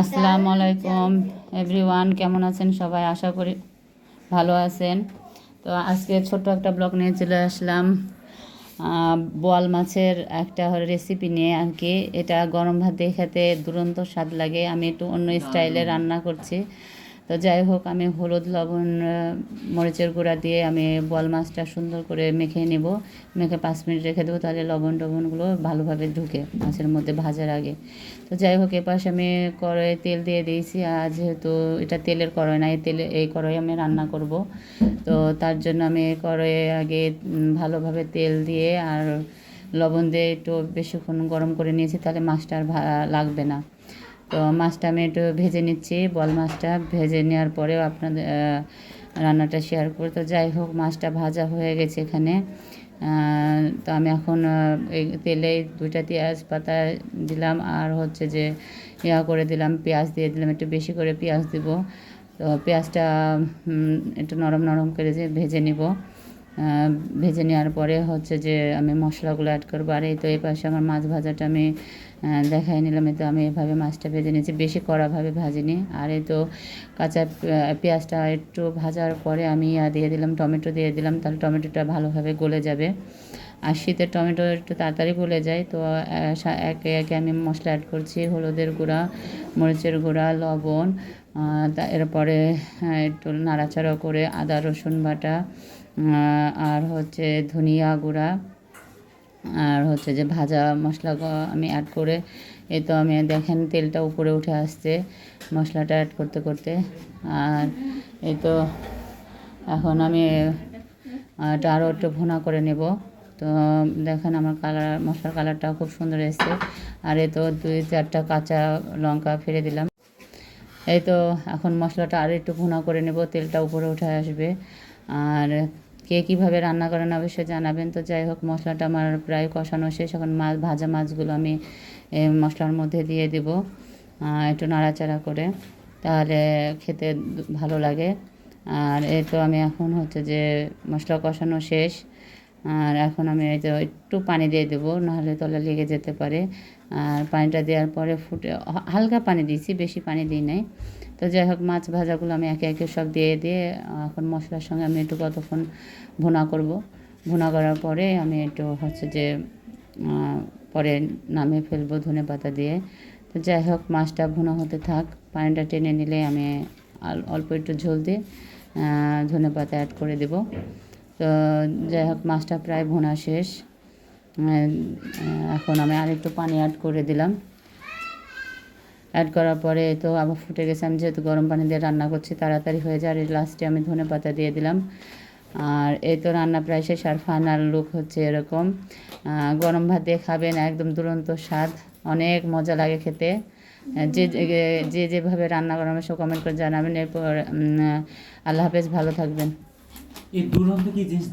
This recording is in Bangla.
আসসালামু আলাইকুম এভরিওয়ান কেমন আছেন সবাই? আশা করি ভালো আছেন। তো আজকে ছোট্ট একটা ব্লগ নিয়ে চলে আসলাম। বোয়াল মাছের একটা রেসিপি নিয়ে আর কি। এটা গরম ভাতে দিয়ে খেতে দুরন্ত স্বাদ লাগে। আমি একটু অন্য স্টাইলে রান্না করছি। তো যাই হোক, আমি হলুদ, লবণ মরিচের গুঁড়া দিয়ে আমি বোয়াল মাছটা সুন্দর করে মেখে নেব। মেখে পাঁচ মিনিট রেখে দেবো, তাহলে লবণ টবণগুলো ভালোভাবে ঢুকে মাছের মধ্যে ভাজার আগে। তো যাই হোক, এপাশে আমি কড়াইয়ে তেল দিয়ে দিয়েছি। আর যেহেতু এটা তেলের কড়াই না, এই তেলে, এই কড়াই আমি রান্না করব। তো তার জন্য আমি কড়াইয়ে আগে ভালোভাবে তেল দিয়ে আর লবণ দিয়ে একটু বেশিক্ষণ গরম করে নিয়েছি, তাহলে মাছটা আর লাগবে না। তো মাছটা আমি একটু ভেজে নিচ্ছি, বল মাছটা ভেজে নেওয়ার পরেও আপনাদের রান্নাটা শেয়ার করে তো যাই হোক, মাছটা ভাজা হয়ে গেছে এখানে। তো আমি এখন এই তেলে দুইটা পেঁয়াজ পাতা দিলাম, আর হচ্ছে যে ইয়া করে দিলাম, পেঁয়াজ দিয়ে দিলাম, একটু বেশি করে পেঁয়াজ দিব। তো পেঁয়াজটা একটু নরম নরম করে যে ভেজে নিব। ভেজে নেওয়ার পরে হচ্ছে যে আমি মশলাগুলো অ্যাড করব। আর এই তো এই পাশে আমার মাছ ভাজাটা আমি দেখাই নিলাম। তো আমি এভাবে মাছটা ভেজে নিয়েছি। বেশি কড়াভাবে ভাজিনি। আর এই তো কাঁচা পেঁয়াজটা একটু ভাজার পরে আমি দিয়ে দিলাম, টমেটো দিয়ে দিলাম। তাহলে টমেটোটা ভালোভাবে গলে যাবে। আর শীতের টমেটো একটু তাড়াতাড়ি গলে যায়। তো একে একে আমি মশলা অ্যাড করছি। হলুদের গুঁড়া, মরিচের গুঁড়া, লবণ এরপরে একটু নাড়াচাড়া করে আদা, রসুন বাটা আর হচ্ছে ধনিয়া গুঁড়া আর হচ্ছে যে ভাজা মশলা আমি অ্যাড করে, এই তো আমি দেখেন তেলটা উপরে উঠে আসছে মশলাটা অ্যাড করতে করতে। আর এই তো এখন আমি, এটা আরও একটু ভুনা করে নেব। তো দেখেন আমার কালার মশলার কালারটাও খুব সুন্দর এসছে। আর এ তো দুই চারটা কাঁচা লঙ্কা ফেলে দিলাম। এই তো এখন মশলাটা আর একটু ভুনা করে নেব, তেলটা উপরে উঠে আসবে। আর কে কীভাবে রান্না করেন অবশ্যই জানাবেন। তো যাই হোক, মশলাটা আমার প্রায় কষানো শেষ। এখন মাছ, ভাজা মাছগুলো আমি মশলার মধ্যে দিয়ে দেব একটু নাড়াচাড়া করে। তাহলে খেতে ভালো লাগে। আর এই তো আমি এখন হচ্ছে যে মশলা কষানো শেষ। আর এখন আমি এই তো একটু পানি দিয়ে দেবো, নাহলে তলে লেগে যেতে পারে। আর পানিটা দেওয়ার পরে ফুটে হালকা পানি দিয়েছি, বেশি পানি দিই নাই। তো যাই হোক, মাছ ভাজাগুলো আমি একে একে সব দিয়ে দিয়ে, এখন মশলার সঙ্গে আমি একটু কতক্ষণ ভুনা করব। ভুনা করার পরে আমি একটু হচ্ছে যে পরে নামিয়ে ফেলব ধনে পাতা দিয়ে। তো যাই হোক, মাছটা ভুনা হতে থাক। পানিটা টেনে নিলে আমি অল্প একটু ঝোল দিয়ে ধনে পাতা অ্যাড করে দেবো। তো যাই হোক মাছটা প্রায় ভোনা শেষ। এখন আমি আরেকটু পানি অ্যাড করে দিলাম। অ্যাড করার পরে তো আবার ফুটে গেছে। আমি যেহেতু গরম পানি দিয়ে রান্না করছি, তাড়াতাড়ি হয়ে যায়। আর লাস্টে আমি ধনে পাতা দিয়ে দিলাম। আর এই তো রান্না প্রায় শেষ। আর ফাইনাল লুক হচ্ছে এরকম। গরম ভাত দিয়ে খাবেন, একদম দুরন্ত স্বাদ। অনেক মজা লাগে খেতে। যে, যে- যেভাবে রান্না করেন সব কমেন্ট করে জানাবেন। এরপর আল্লাহ হাফেজ, ভালো থাকবেন। এই দুরন্ত কি জিনিস